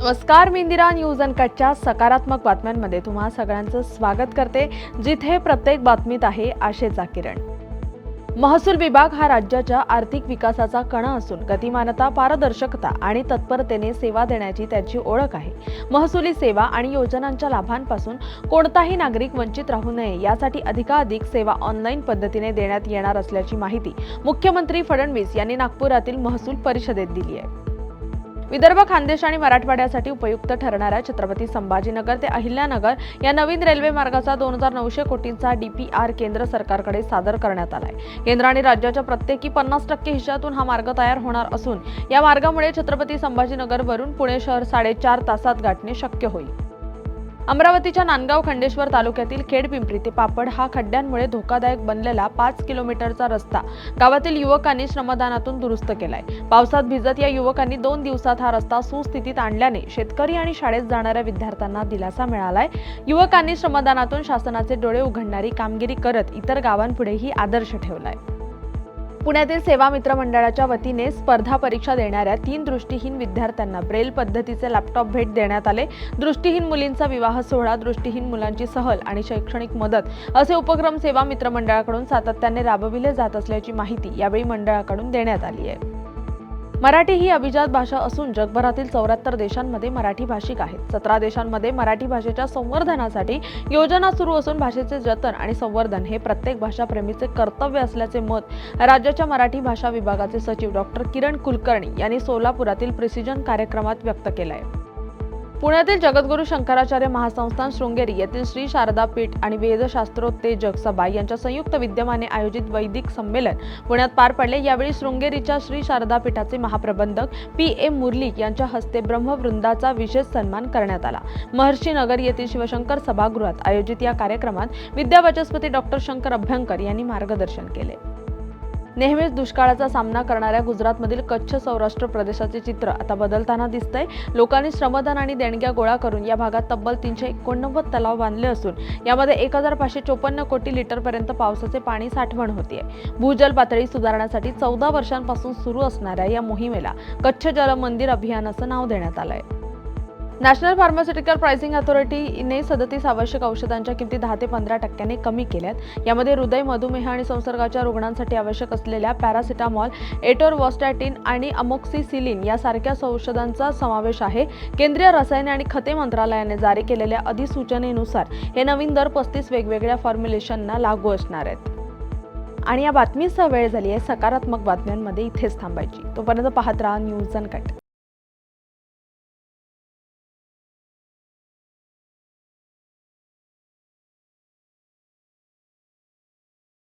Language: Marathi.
नमस्कार मी इंदिरा न्यूज अँड कटच्या सकारात्मक बातम्यांमध्ये तुम्हा सगळ्यांचं स्वागत करते जिथे प्रत्येक बातमीत आहे आशेचा किरण. महसूल विभाग हा राज्याच्या आर्थिक विकासाचा कणा असून गतिमानता पारदर्शकता आणि तत्परतेने सेवा देण्याची त्याची ओळख आहे. महसुली सेवा आणि योजनांच्या लाभांपासून कोणताही नागरिक वंचित राहू नये यासाठी अधिकाधिक सेवा ऑनलाईन पद्धतीने देण्यात येणार असल्याची माहिती मुख्यमंत्री फडणवीस यांनी नागपुरातील महसूल परिषदेत दिली आहे. विदर्भ खानदेश आणि मराठवाड्यासाठी उपयुक्त ठरणाऱ्या छत्रपती संभाजीनगर ते अहिल्यानगर या नवीन रेल्वे मार्गाचा दोन हजार नऊशे कोटींचा डीपीआर केंद्र सरकारकडे सादर करण्यात आलाय. केंद्र आणि राज्याच्या प्रत्येकी पन्नास टक्के हिश्श्यातून हा मार्ग तयार होणार असून या मार्गामुळे छत्रपती संभाजीनगरवरून पुणे शहर साडेचार तासात गाठणे शक्य होईल. अमरावतीच्या नांदगाव खंडेश्वर तालुक्यातील खेडपिंपरी ते पापड हा खड्ड्यांमुळे धोकादायक बनलेला पाच किलोमीटरचा रस्ता गावातील युवकांनी श्रमदानातून दुरुस्त केलाय. पावसात भिजत या युवकांनी दोन दिवसात हा रस्ता सुस्थितीत आणल्याने शेतकरी आणि शाळेत जाणाऱ्या विद्यार्थ्यांना दिलासा मिळालाय. युवकांनी श्रमदानातून शासनाचे डोळे उघडणारी कामगिरी करत इतर गावांपुढेही आदर्श ठेवलाय. पुण्यातील सेवा मित्र मंडळाच्या वतीने स्पर्धा परीक्षा देणाऱ्या तीन दृष्टीहीन विद्यार्थ्यांना ब्रेल पद्धतीचे लॅपटॉप भेट देण्यात आले. दृष्टीहीन मुलींचा विवाह सोहळा दृष्टीहीन मुलांची सहल आणि शैक्षणिक मदत असे उपक्रम सेवा मित्र मंडळाकडून सातत्याने राबविले जात असल्याची माहिती यावेळी मंडळाकडून देण्यात आली आहे. मराठी ही अभिजात भाषा असून जगभरातील चौऱ्याहत्तर देशांमध्ये मराठी भाषिक आहेत सतरा देशांमध्ये मराठी भाषेच्या संवर्धनासाठी योजना सुरू असून भाषेचे जतन आणि संवर्धन हे प्रत्येक भाषाप्रेमीचे कर्तव्य असल्याचे मत राज्याच्या मराठी भाषा विभागाचे सचिव डॉक्टर किरण कुलकर्णी यांनी सोलापुरातील प्रिसिजन कार्यक्रमात व्यक्त केलं आहे पुण्यातील जगद्गुरू शंकराचार्य महासंस्थान शृंगेरी येथील श्री शारदा पीठ आणि वेदशास्त्रोत्तेजक सभा यांच्या संयुक्त विद्यमाने आयोजित वैदिक संमेलन पुण्यात पार पडले. यावेळी शृंगेरीच्या श्री शारदा पीठाचे महाप्रबंधक पी एम मुरली यांच्या हस्ते ब्रह्मवृंदाचा विशेष सन्मान करण्यात आला. महर्षी नगर येथील शिवशंकर सभागृहात आयोजित या कार्यक्रमात विद्यावाचस्पती डॉक्टर शंकर अभ्यंकर यांनी मार्गदर्शन केले. नेहमीच दुष्काळाचा सामना करणाऱ्या गुजरातमधील कच्छ सौराष्ट्र प्रदेशाचे चित्र आता बदलताना दिसतंय. लोकांनी श्रमदान आणि देणग्या गोळा करून या भागात तब्बल तीनशे एकोणनव्वद तलाव बांधले असून यामध्ये एक हजार पाचशे चोपन्न कोटी लिटरपर्यंत पावसाचे पाणी साठवण होते भूजल पातळी सुधारण्यासाठी चौदा वर्षांपासून सुरू असणाऱ्या या मोहिमेला कच्छ जल मंदिर अभियान असं नाव देण्यात आलंय. नॅशनल फार्मास्युटिकल प्राइसिंग अथॉरिटीने सदतीस आवश्यक औषधांच्या किमती दहा ते पंधरा टक्क्यांनी कमी केल्यात. यामध्ये हृदय मधुमेह आणि संसर्गाच्या रुग्णांसाठी आवश्यक असलेल्या पॅरासिटामॉल एटोरवॉस्टॅटिन आणि अमोक्सिसिलिन यासारख्या औषधांचा समावेश आहे. केंद्रीय रसायने आणि खते मंत्रालयाने जारी केलेल्या अधिसूचनेनुसार हे नवीन दर पस्तीस वेगवेगळ्या फॉर्म्युलेशनना लागू असणार आहेत. आणि या बातमीसह वेळ झाली आहे. सकारात्मक बातम्यांमध्ये इथेच थांबायची. तोपर्यंत पाहत राहा न्यूज अनकट